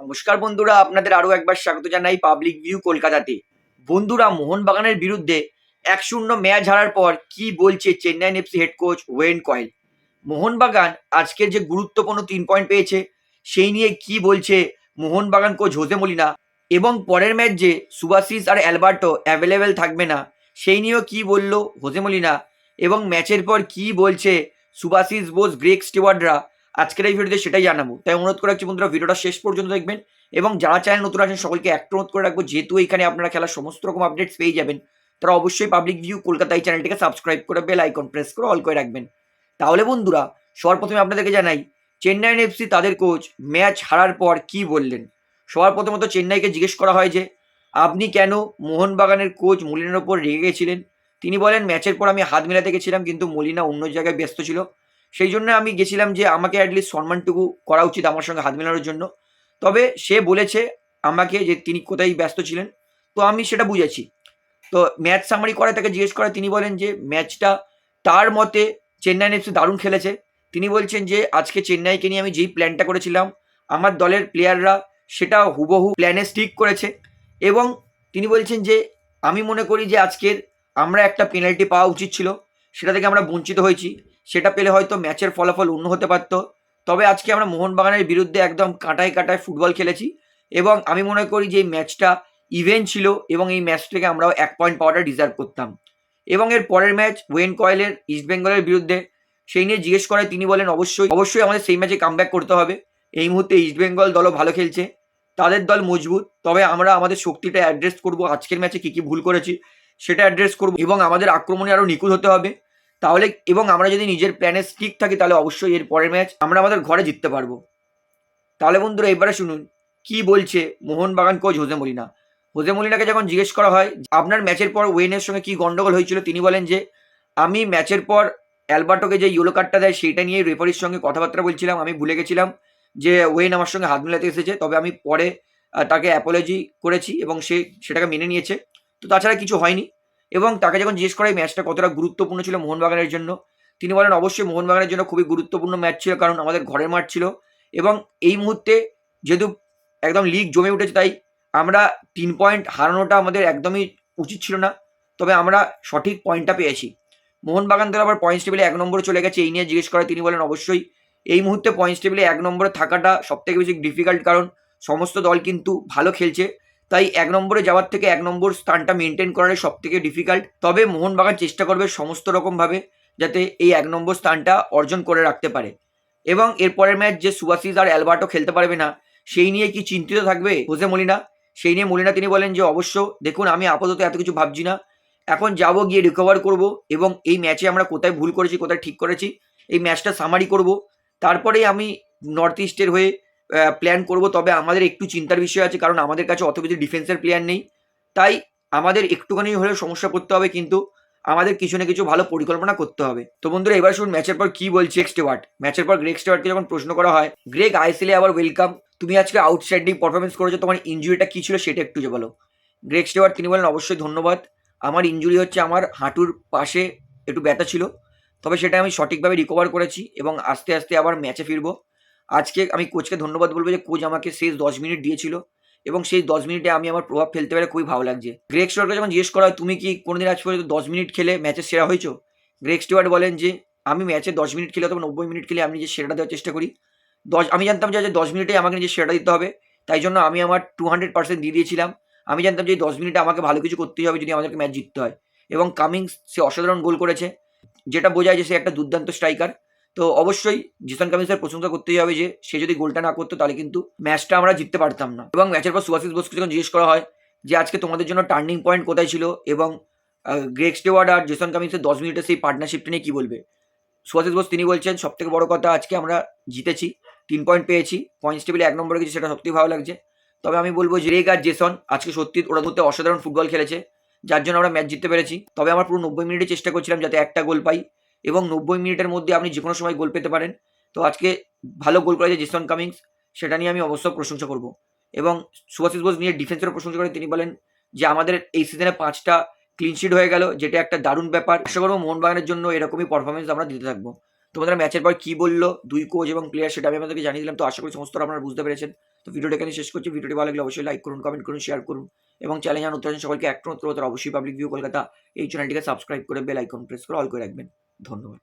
নমস্কার বন্ধুরা, আপনাদের আরও একবার স্বাগত জানাই পাবলিক ভিউ কলকাতাতে। বন্ধুরা, মোহনবাগানের বিরুদ্ধে এক শূন্য ম্যাচ হারার পর কি বলছে Chennai FC head coach Owen Coyle Mohun Bagan আজকের যে গুরুত্বপূর্ণ তিন পয়েন্ট পেয়েছে, সেই নিয়ে কি বলছে মোহনবাগান কোচ হোসে মলিনা এবং পরের ম্যাচ যে সুভাশিস আর অ্যালবার্টো অ্যাভেলেবেল থাকবে না, সেই নিয়েও কি বলল হোসে মলিনা এবং ম্যাচের পর কি বলছে সুভাশিস বোস গ্রেক স্টিওয়ার্ডরা আজকের এই ভিডিওতে সেটাই জানাব। তাই অনুরোধ করে রাখছি বন্ধুরা, ভিডিওটা শেষ পর্যন্ত দেখবেন এবং যারা চ্যানেল নতুন আছেন, সকলকে একটা অনুরোধ করে রাখব, যেহেতু এখানে আপনারা খেলার সমস্ত রকম আপডেটস পেয়ে যাবেন, তারা অবশ্যই পাবলিক ভিউ কলকাতা এই চ্যানেলটিকে সাবস্ক্রাইব করে বেল আইকন প্রেস করে অল করে রাখবেন। তাহলে বন্ধুরা সবার প্রথমে আপনাদেরকে জানাই, চেন্নাই এফসি তাদের কোচ ম্যাচ হারার পর কি বললেন? সবার প্রথমত চেন্নাইকে জিজ্ঞেস করা হয় যে, আপনি কেন মোহনবাগানের কোচ মলিনার ওপর রেগে গেছিলেন? তিনি বলেন ম্যাচের পর আমি হাত মেলাতে গেছিলাম, কিন্তু মলিনা অন্য জায়গায় ব্যস্ত ছিল। সেই জন্য আমি গেছিলাম যে আমাকে অ্যাটলিস্ট সম্মানটুকু করা উচিত আমার সঙ্গে হাত মেলানোর জন্য। তবে সে বলেছে আমাকে যে তিনি কোথায় ব্যস্ত ছিলেন, তো আমি সেটা বুঝেছি। তো ম্যাচ সামারি করে তাকে জিজ্ঞেস করে, তিনি বলেন যে ম্যাচটা তার মতে চেন্নাই এফসি দারুণ খেলেছে। তিনি বলছেন যে আজকে চেন্নাইকে নিয়ে আমি যেই প্ল্যানটা করেছিলাম, আমার দলের প্লেয়াররা সেটা হুবহু প্ল্যানে স্টিক করেছে। এবং তিনি বলছেন যে আমি মনে করি যে আজকের আমরা একটা পেনাল্টি পাওয়া উচিত ছিল, সেটা থেকে আমরা বঞ্চিত হয়েছি। সেটা পেলে হয়তো ম্যাচের ফলাফল অন্য হতে পারতো। তবে আজকে আমরা মোহনবাগানের বিরুদ্ধে একদম কাঁটায় কাঁটায় ফুটবল খেলেছি এবং আমি মনে করি যে এই ম্যাচটা ইভেন্ট ছিল এবং এই ম্যাচ থেকে আমরাও এক পয়েন্ট পাওয়াটা ডিজার্ভ করতাম। এবং এর পরের ম্যাচ ওয়েন কয়েলের ইস্টবেঙ্গলের বিরুদ্ধে, সেই নিয়ে জিজ্ঞেস করে তিনি বলেন, অবশ্যই অবশ্যই আমাদের সেই ম্যাচে কামব্যাক করতে হবে। এই মুহূর্তে ইস্টবেঙ্গল দলও ভালো খেলছে, তাদের দল মজবুত, তবে আমরা আমাদের শক্তিটা অ্যাড্রেস করব, আজকের ম্যাচে কী কী ভুল করেছি সেটা অ্যাড্রেস করব এবং আমাদের আক্রমণে আরও নিখুঁত হতে হবে। তাহলে এবং আমরা যদি নিজের প্ল্যানে স্টিক থাকি, তাহলে অবশ্যই এর পরের ম্যাচ আমরা আমাদের ঘরে জিততে পারব। তাহলে বন্ধুরা, এবারে শুনুন, কি বলছে Mohun Bagan coach Jose Molina? Jose মলিনাকে যখন জিজ্ঞেস করা হয়, আপনার ম্যাচের পর ওয়েনের সঙ্গে কি গন্ডগোল হয়েছিল, তিনি বলেন যে, আমি ম্যাচের পর অ্যালবার্টোকে যে ইয়েলো কার্ডটা দেয়, সেইটা নিয়ে রেফারির সঙ্গে কথাবার্তা বলছিলাম। আমি ভুলে গেছিলাম যে ওয়েন আমার সঙ্গে হাত মেলাতে এসেছে, তবে আমি পরে তাকে অ্যাপোলজি করেছি এবং সে সেটাকে মেনে নিয়েছে। তো তাছাড়া কিছু হয়নি। এবং তাকে যখন জিজ্ঞেস করা এই ম্যাচটা কতটা গুরুত্বপূর্ণ ছিল মোহনবাগানের জন্য, তিনি বলেন, অবশ্যই মোহনবাগানের জন্য খুবই গুরুত্বপূর্ণ ম্যাচ ছিল, কারণ আমাদের ঘরের মাঠ ছিল এবং এই মুহূর্তে যেহেতু একদম লিগ জমে উঠেছে, তাই আমরা তিন পয়েন্ট হারানোটা আমাদের একদমই উচিত ছিল না। তবে আমরা সঠিক পয়েন্টটা পেয়েছি। মোহনবাগান দল আবার পয়েন্টস টেবিলে এক নম্বরে চলে গেছে, এই নিয়ে জিজ্ঞেস করে তিনি বলেন, অবশ্যই এই মুহূর্তে পয়েন্টস টেবিলে এক নম্বরে থাকাটা সবথেকে বেশি ডিফিকাল্ট কারণ সমস্ত দল কিন্তু ভালো খেলছে। তাই এক নম্বরে যাওয়ার থেকে এক নম্বর স্থানটা মেনটেন করাটাই সব থেকে ডিফিকাল্ট তবে মোহনবাগান চেষ্টা করবে সমস্ত রকমভাবে যাতে এই এক নম্বর স্থানটা অর্জন করে রাখতে পারে। এবং এরপরের ম্যাচ যে সুভাশিস আর অ্যালবার্টো খেলতে পারবে না, সেই নিয়ে কি চিন্তিত থাকবে হোসে মলিনা? সেই নিয়ে মলিনা তিনি বলেন যে, অবশ্য দেখুন, আমি আপাতত এত কিছু ভাবছি না। এখন যাব গিয়ে রিকভার করব এবং এই ম্যাচে আমরা কোথায় ভুল করেছি, কোথায় ঠিক করেছি, এই ম্যাচটা সামারি করব। তারপরেই আমি নর্থ ইস্টের হয়ে প্ল্যান করব, তবে আমাদের একটু চিন্তার বিষয় আছে, কারণ আমাদের কাছে অত বেশি ডিফেন্সের প্লেয়ার নেই। তাই আমাদের একটুখানি হলেও সমস্যা করতে হবে, কিন্তু আমাদের কিছু না কিছু ভালো পরিকল্পনা করতে হবে। তো বন্ধুরা, এবার শুনুন ম্যাচের পর কি বলছে স্টেওয়ার্ট ম্যাচের পর গ্রেক স্টেওয়ার্টকে যখন প্রশ্ন করা হয় গ্রেক আইসিলে আবার ওয়েলকাম তুমি আজকে আউটস্ট্যান্ডিং পারফরমেন্স করেছ, তোমার ইঞ্জুরিটা কী ছিল সেটা একটু যে বলো। গ্রেক স্টেওয়ার্ট তিনি বলেন, অবশ্যই ধন্যবাদ, আমার ইঞ্জুরি হচ্ছে আমার হাঁটুর পাশে একটু ব্যথা ছিল, তবে সেটা আমি সঠিকভাবে রিকভার করেছি এবং আস্তে আস্তে আবার ম্যাচে ফিরবো। আজকে আমি কোচকে ধন্যবাদ বলব যে কোচ আমাকে শেষ দশ মিনিট দিয়েছিল এবং সেই দশ মিনিটে আমি আমার প্রভাব ফেলতে পেরে খুবই ভালো লাগছে। গ্রেক স্টুয়ার্টকে যখন জিজ্ঞেস করা হয়, তুমি কি কোনোদিন আজ পর্যন্ত দশ মিনিট খেলে ম্যাচের সেরা হয়েছো? গ্রেক স্টুয়ার্ট বলেন যে, আমি ম্যাচে দশ মিনিট খেলে অথবা নব্বই মিনিট খেলে আমি নিজের সেরাটা দেওয়ার চেষ্টা করি। দশ, আমি জানতাম যে দশ মিনিটে আমাকে নিজের সেরাটা দিতে হবে, তাই জন্য আমি আমার টু হান্ড্রেড পার্সেন্ট দিয়ে দিয়েছিলাম। আমি জানতাম যে দশ মিনিটে আমাকে ভালো কিছু করতেই হবে যদি আমাদেরকে ম্যাচ জিততে হয়। এবং কামিংস সে অসাধারণ গোল করেছে, যেটা বোঝায় যে সে একটা দুর্দান্ত স্ট্রাইকার তো অবশ্যই জিসান কামিন্সের প্রশংসা করতেই হবে যে সে যদি গোলটা না করতো, তাহলে কিন্তু ম্যাচটা আমরা জিততে পারতাম না। এবং ম্যাচের পর সুভাশিস বোসকে যখন জিজ্ঞেস করা হয় যে আজকে তোমাদের জন্য টার্নিং পয়েন্ট কোথায় ছিল এবং গ্রেক স্টেওয়ার্ড আর জেসন কামিন্সের দশ মিনিটের সেই পার্টনারশিপটা নিয়ে কী বলবে? সুভাশিস বোস তিনি বলছেন সব থেকে বড় কথা আজকে আমরা জিতেছি, তিন পয়েন্ট পেয়েছি পয়েন্টস টেবিলে এক নম্বরে গেছি, সেটা সত্যিই ভালো লাগছে। তবে আমি বলব যে রেগ আর জেসন আজকে সত্যি ওরা মধ্যে অসাধারণ ফুটবল খেলেছে, যার জন্য আমরা ম্যাচ জিততে পেরেছি। তবে আমরা পুরো নব্বই মিনিটে চেষ্টা করছিলাম যাতে একটা গোল পাই। এবং নব্বই মিনিটের মধ্যে আপনি যে কোনো সময় গোল পেতে পারেন। তো আজকে ভালো গোল করেছে জেসন কামিংস, সেটা নিয়ে আমি অবশ্য প্রশংসা করব। এবং সুভাশিস বোস নিয়ে ডিফেন্সেরও প্রশংসা করে তিনি বলেন যে, আমাদের এই সিজনে পাঁচটা ক্লিনশিট হয়ে গেল, যেটা একটা দারুণ ব্যাপার। আশা করব মোহনবাগানের জন্য এরকমই পারফরমেন্স আমরা দিতে থাকব। তোমাদের ম্যাচের পর কি বলল দুই কোচ এবং প্লেয়ার সেটা আমি আপনাদেরকে জানিয়ে দিলাম। তো আশা করি সমস্ত আপনারা বুঝতে পেরেছেন। তো ভিডিওটা এখানে শেষ করছি। ভিডিওটি ভালো লাগলে অবশ্যই লাইক করুন কমেন্ট করুন শেয়ার করুন এবং চ্যানেল জানান উত্তরাঞ্চল সকলকে একটা অবশ্যই পাবলিক ভিউ কলকাতা এই চ্যানেলটিকে সাবস্ক্রাইব করে বেল আইকন প্রেস করে অল করে রাখবেন। ধন্যবাদ।